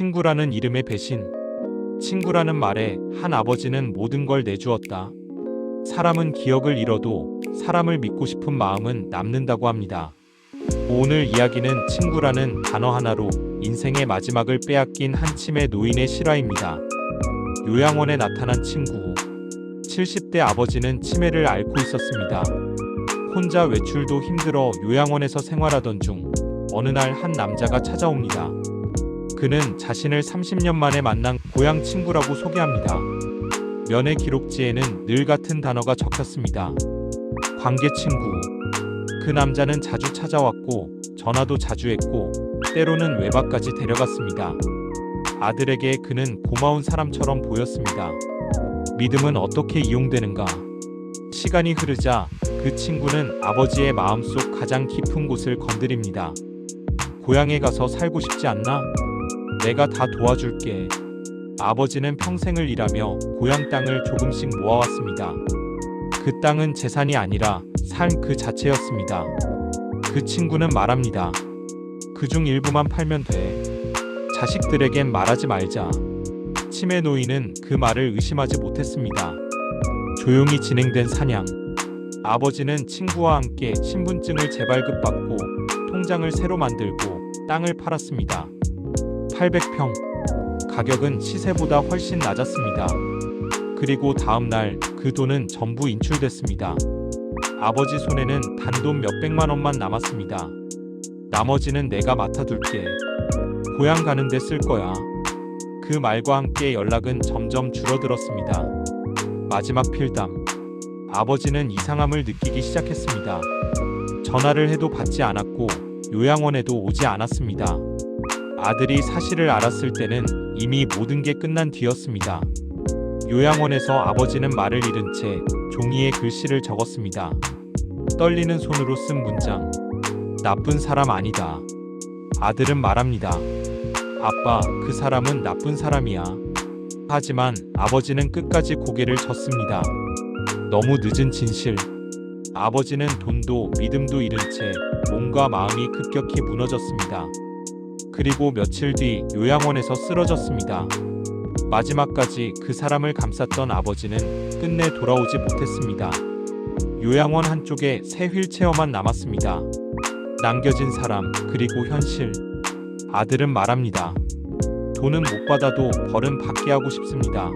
친구라는 이름의 배신. 친구라는 말에 한 아버지는 모든 걸 내주었다. 사람은 기억을 잃어도 사람을 믿고 싶은 마음은 남는다고 합니다. 오늘 이야기는 친구라는 단어 하나로 인생의 마지막을 빼앗긴 한 치매 노인의 실화입니다. 요양원에 나타난 친구. 70대 아버지는 치매를 앓고 있었습니다. 혼자 외출도 힘들어 요양원에서 생활하던 중 어느 날 한 남자가 찾아옵니다. 그는 자신을 30년 만에 만난 고향 친구라고 소개합니다. 면회 기록지에는 늘 같은 단어가 적혔습니다. 관계 친구. 그 남자는 자주 찾아왔고 전화도 자주 했고 때로는 외박까지 데려갔습니다. 아들에게 그는 고마운 사람처럼 보였습니다. 믿음은 어떻게 이용되는가? 시간이 흐르자 그 친구는 아버지의 마음속 가장 깊은 곳을 건드립니다. 고향에 가서 살고 싶지 않나? 내가 다 도와줄게. 아버지는 평생을 일하며 고향 땅을 조금씩 모아왔습니다. 그 땅은 재산이 아니라 삶 그 자체였습니다. 그 친구는 말합니다. 그중 일부만 팔면 돼. 자식들에겐 말하지 말자. 치매 노인은 그 말을 의심하지 못했습니다. 조용히 진행된 사냥. 아버지는 친구와 함께 신분증을 재발급받고 통장을 새로 만들고 땅을 팔았습니다. 800평. 가격은 시세보다 훨씬 낮았습니다. 그리고 다음 날 그 돈은 전부 인출됐습니다. 아버지 손에는 단돈 몇백만 원만 남았습니다. 나머지는 내가 맡아둘게. 고향 가는데 쓸 거야. 그 말과 함께 연락은 점점 줄어들었습니다. 마지막 필담. 아버지는 이상함을 느끼기 시작했습니다. 전화를 해도 받지 않았고 요양원에도 오지 않았습니다. 아들이 사실을 알았을 때는 이미 모든 게 끝난 뒤였습니다. 요양원에서 아버지는 말을 잃은 채 종이에 글씨를 적었습니다. 떨리는 손으로 쓴 문장. 나쁜 사람 아니다. 아들은 말합니다. 아빠, 그 사람은 나쁜 사람이야. 하지만 아버지는 끝까지 고개를 젓습니다. 너무 늦은 진실. 아버지는 돈도 믿음도 잃은 채 몸과 마음이 급격히 무너졌습니다. 그리고 며칠 뒤 요양원에서 쓰러졌습니다. 마지막까지 그 사람을 감쌌던 아버지는 끝내 돌아오지 못했습니다. 요양원 한쪽에 새 휠체어만 남았습니다. 남겨진 사람, 그리고 현실. 아들은 말합니다. 돈은 못 받아도 벌은 받게 하고 싶습니다.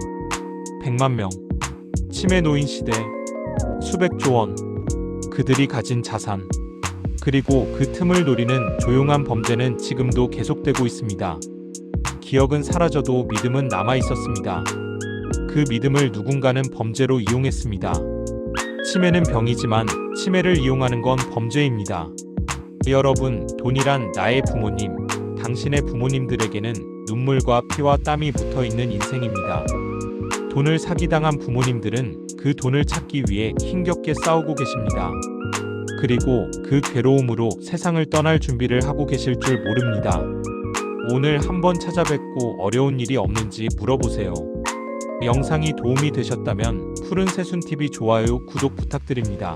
100만 명. 치매 노인 시대. 수백조 원. 그들이 가진 자산. 그리고 그 틈을 노리는 조용한 범죄는 지금도 계속되고 있습니다. 기억은 사라져도 믿음은 남아 있었습니다. 그 믿음을 누군가는 범죄로 이용했습니다. 치매는 병이지만 치매를 이용하는 건 범죄입니다. 여러분, 돈이란 나의 부모님, 당신의 부모님들에게는 눈물과 피와 땀이 붙어 있는 인생입니다. 돈을 사기당한 부모님들은 그 돈을 찾기 위해 힘겹게 싸우고 계십니다. 그리고 그 괴로움으로 세상을 떠날 준비를 하고 계실 줄 모릅니다. 오늘 한번 찾아뵙고 어려운 일이 없는지 물어보세요. 영상이 도움이 되셨다면 푸른 새순TV 좋아요, 구독 부탁드립니다.